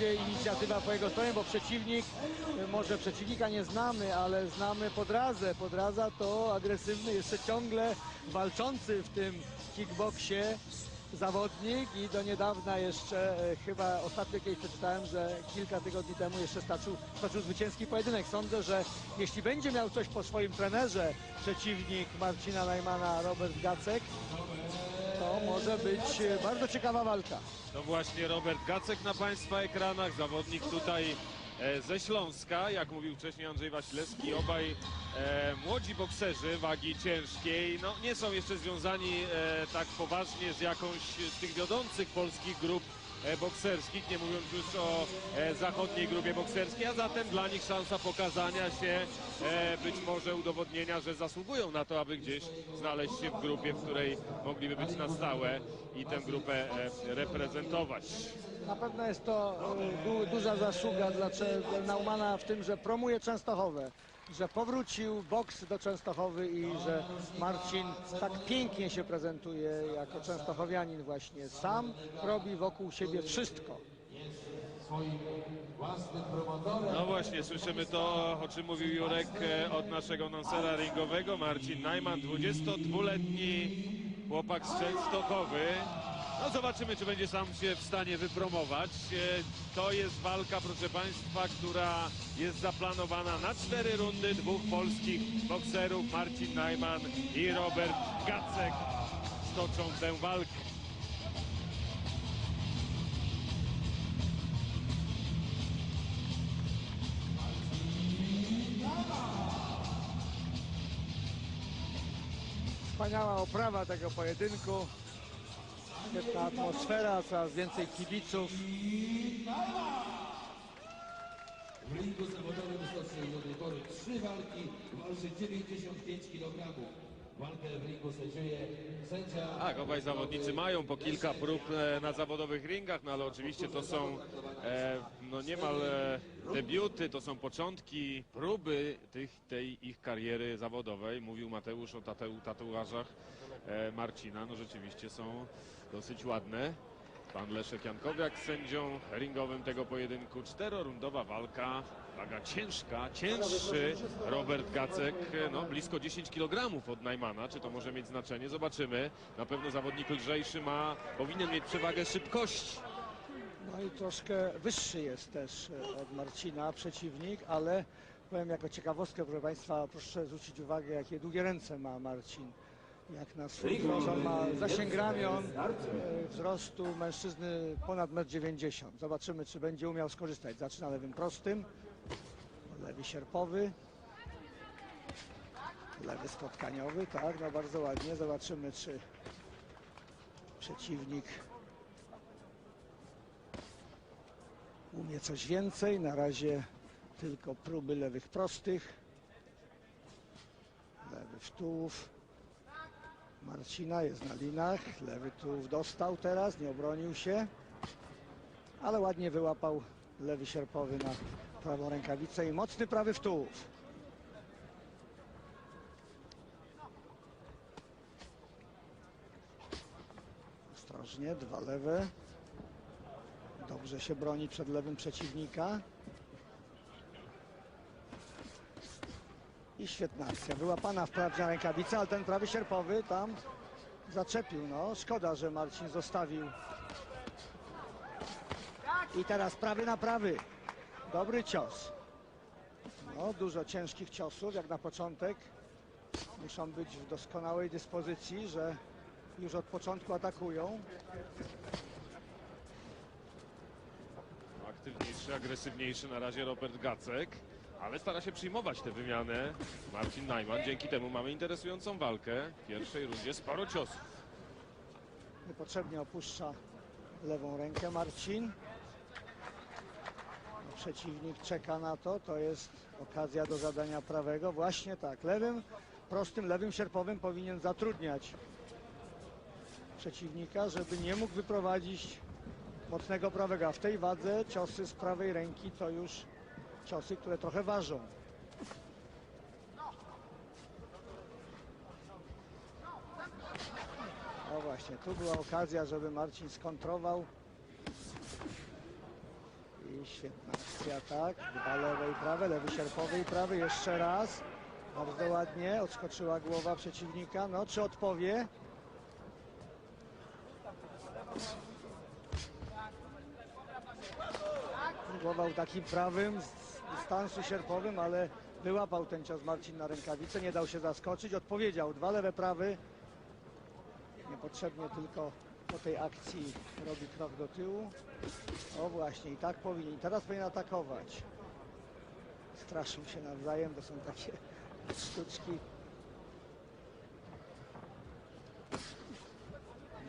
będzie inicjatywa po jego stronie, bo przeciwnik, e, może przeciwnika nie znamy, ale znamy Podrazę. Podraza to agresywny, jeszcze ciągle walczący w tym kickboksie zawodnik i do niedawna jeszcze, e, chyba ostatnio kiedyś przeczytałem, że kilka tygodni temu jeszcze stoczył, stoczył zwycięski pojedynek. Sądzę, że jeśli będzie miał coś po swoim trenerze przeciwnik Marcina Najmana, Robert Gacek, może być e, bardzo ciekawa walka. To właśnie Robert Gacek na Państwa ekranach, zawodnik tutaj e, ze Śląska, jak mówił wcześniej Andrzej Wasilewski, obaj e, młodzi bokserzy wagi ciężkiej, no nie są jeszcze związani e, tak poważnie z jakąś z tych wiodących polskich grup bokserskich, nie mówiąc już o e, zachodniej grupie bokserskiej, a zatem dla nich szansa pokazania się, e, być może udowodnienia, że zasługują na to, aby gdzieś znaleźć się w grupie, w której mogliby być na stałe i tę grupę e, reprezentować. Na pewno jest to e, du, duża zasługa dla Naumana w tym, że promuje Częstochowę, że powrócił boks do Częstochowy i że Marcin tak pięknie się prezentuje jako częstochowianin właśnie. Sam robi wokół siebie wszystko. No właśnie, słyszymy to, o czym mówił Jurek e, od naszego nonsera ringowego. Marcin Najman, 22-letni chłopak z Częstochowy. No zobaczymy, czy będzie sam się w stanie wypromować. E, To jest walka, proszę Państwa, która jest zaplanowana na cztery rundy dwóch polskich bokserów. Marcin Najman i Robert Gacek stoczą tę walkę. Wspaniała oprawa tego pojedynku. Świetna atmosfera, coraz więcej kibiców. W ringu zawodowym stoczy do tej pory trzy walki, walczy 95 kg. Walkę w ringu sędziuje sędzia Tak, obaj zawodnicy mają po kilka prób e, na zawodowych ringach, no ale oczywiście to są e, no niemal e, debiuty, to są początki, próby tych, tej ich kariery zawodowej. Mówił Mateusz o tateu, tatuażach Marcina, no rzeczywiście są dosyć ładne. Pan Leszek Jankowiak sędzią ringowym tego pojedynku. Czterorundowa walka, waga ciężka, cięższy Robert Gacek, no blisko 10 kg od Najmana. Czy to może mieć znaczenie? Zobaczymy. Na pewno zawodnik lżejszy ma, powinien mieć przewagę szybkości. No i troszkę wyższy jest też e, od Marcina przeciwnik, ale powiem jako ciekawostkę, proszę Państwa, proszę zwrócić uwagę, jakie długie ręce ma Marcin. Jak na swój wzrost, on ma zasięg ramion e, wzrostu mężczyzny ponad 1,90 m. Zobaczymy, czy będzie umiał skorzystać. Zaczyna lewym prostym, lewy sierpowy, lewy spotkaniowy, tak, no bardzo ładnie. Zobaczymy, czy przeciwnik umie coś więcej. Na razie tylko próby lewych prostych. Lewy w tułów. Marcina jest na linach. Lewy tułów dostał teraz, nie obronił się. Ale ładnie wyłapał lewy sierpowy na prawą rękawicę i mocny prawy w tułów. Ostrożnie, dwa lewe. Dobrze się broni przed lewym przeciwnika. I świetna akcja. Wyłapana wprawdzie na rękawicy, ale ten prawy sierpowy tam zaczepił. No, szkoda, że Marcin zostawił. I teraz prawy na prawy. Dobry cios. No, dużo ciężkich ciosów, jak na początek. Muszą być w doskonałej dyspozycji, że już od początku atakują. Aktywniejszy, agresywniejszy na razie Robert Gacek, ale stara się przyjmować tę wymianę Marcin Najman. Dzięki temu mamy interesującą walkę. W pierwszej rundzie sporo ciosów. Niepotrzebnie opuszcza lewą rękę Marcin. No, Przeciwnik czeka na to. To jest okazja do zadania prawego. Właśnie tak. Lewym, prostym lewym sierpowym powinien zatrudniać przeciwnika, żeby nie mógł wyprowadzić mocnego prawego. A w tej wadze ciosy z prawej ręki to już ciosy, które trochę ważą. No właśnie, tu była okazja, żeby Marcin skontrował I świetna akcja, tak. Dwa lewe i prawe, lewy sierpowy i prawy. Jeszcze raz. Bardzo ładnie. Odskoczyła głowa przeciwnika. No, czy odpowie? Próbował takim prawym dystansu sierpowym, ale wyłapał ten cios Marcin na rękawicę. Nie dał się zaskoczyć. Odpowiedział. Dwa lewe, prawy. Niepotrzebnie tylko po tej akcji robi krok do tyłu. O właśnie, i tak powinien. Teraz powinien atakować. Straszą się nawzajem, to są takie sztuczki.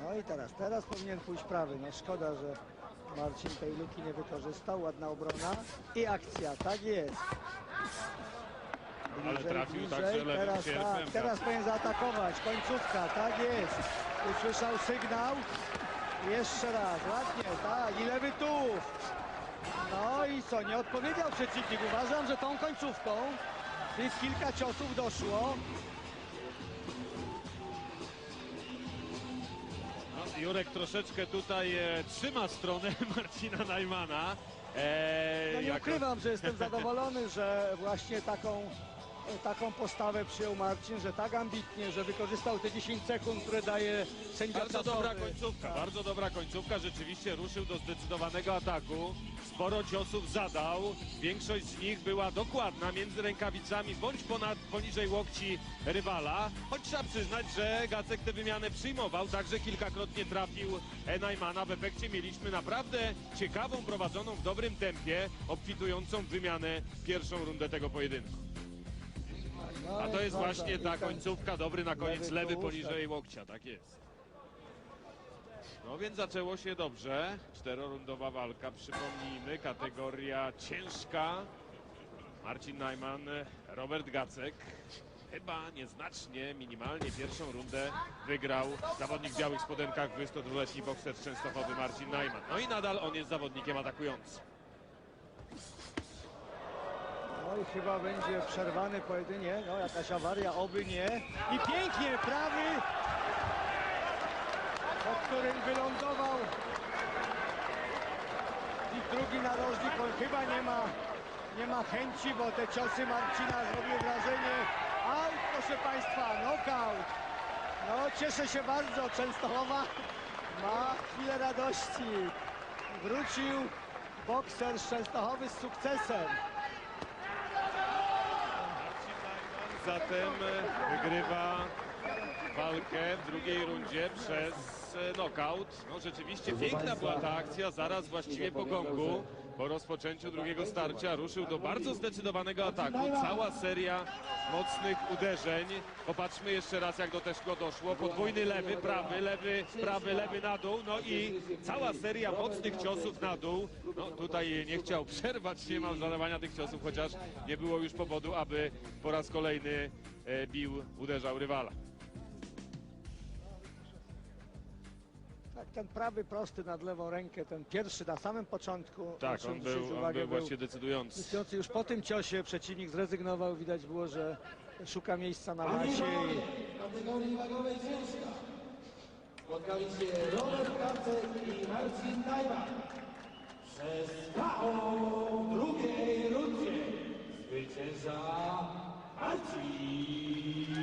No i teraz, teraz powinien pójść prawy. No szkoda, że Marcin tej luki nie wykorzystał. Ładna obrona i akcja, tak jest. Ale trafił także lewym teraz, tak, tak. teraz powinien zaatakować. Końcówka, tak jest. Usłyszał sygnał. Jeszcze raz, ładnie, tak. I lewy tuł. No i co, nie odpowiedział przeciwnik. Uważam, że tą końcówką tych kilka ciosów doszło. Jurek troszeczkę tutaj e, trzyma stronę Marcina Najmana. E, No nie jako- ukrywam, że jestem zadowolony, że właśnie taką, taką postawę przyjął Marcin, że tak ambitnie, że wykorzystał te 10 sekund, które daje sędzia Bardzo czasowy. dobra końcówka, bardzo dobra końcówka. Rzeczywiście ruszył do zdecydowanego ataku. Sporo ciosów zadał. Większość z nich była dokładna między rękawicami bądź ponad, poniżej łokci rywala. Choć trzeba przyznać, że Gacek tę wymianę przyjmował. Także kilkakrotnie trafił e, Najmana. W efekcie mieliśmy naprawdę ciekawą, prowadzoną w dobrym tempie, obfitującą wymianę pierwszą rundę tego pojedynku. No A to jest właśnie ta końcówka, dobry na koniec, lewy poniżej łokcia, tak jest. No więc zaczęło się dobrze. Czterorundowa walka, przypomnijmy, kategoria ciężka. Marcin Najman, Robert Gacek. Chyba nieznacznie, minimalnie pierwszą rundę wygrał zawodnik w białych spodenkach, 22-letni bokser Częstochowy Marcin Najman. No i nadal on jest zawodnikiem atakującym. I chyba będzie przerwany pojedynek. No jakaś awaria, oby nie. I pięknie, prawy, po którym wylądował i drugi narożnik. On chyba nie ma, nie ma chęci, bo te ciosy Marcina zrobiły wrażenie. Aut, proszę Państwa, knockout. No cieszę się bardzo, Częstochowa ma chwilę radości. Wrócił bokser z Częstochowy z sukcesem. Marcin Najman zatem wygrywa walkę w drugiej rundzie przez e, knockout. No rzeczywiście piękna była ta akcja zaraz właściwie po gongu. Po rozpoczęciu drugiego starcia ruszył do bardzo zdecydowanego ataku. Cała seria mocnych uderzeń. Popatrzmy jeszcze raz jak do tego doszło. Podwójny lewy, prawy, lewy, prawy, lewy na dół. No i cała seria mocnych ciosów na dół. No tutaj nie chciał przerwać niemal zadawania tych ciosów, chociaż nie było już powodu, aby po raz kolejny e, bił, uderzał rywala. Tak, ten prawy prosty nad lewą rękę, ten pierwszy na samym początku. Tak, on był, uwagę, on był właśnie decydujący. decydujący. Już po tym ciosie przeciwnik zrezygnował, widać było, że szuka miejsca na masie. kategorii wagowej ciężka. Spotkali się Robert Karcek i Marcin Najman. Przez KO drugiej rundzie zwycięża Marcin.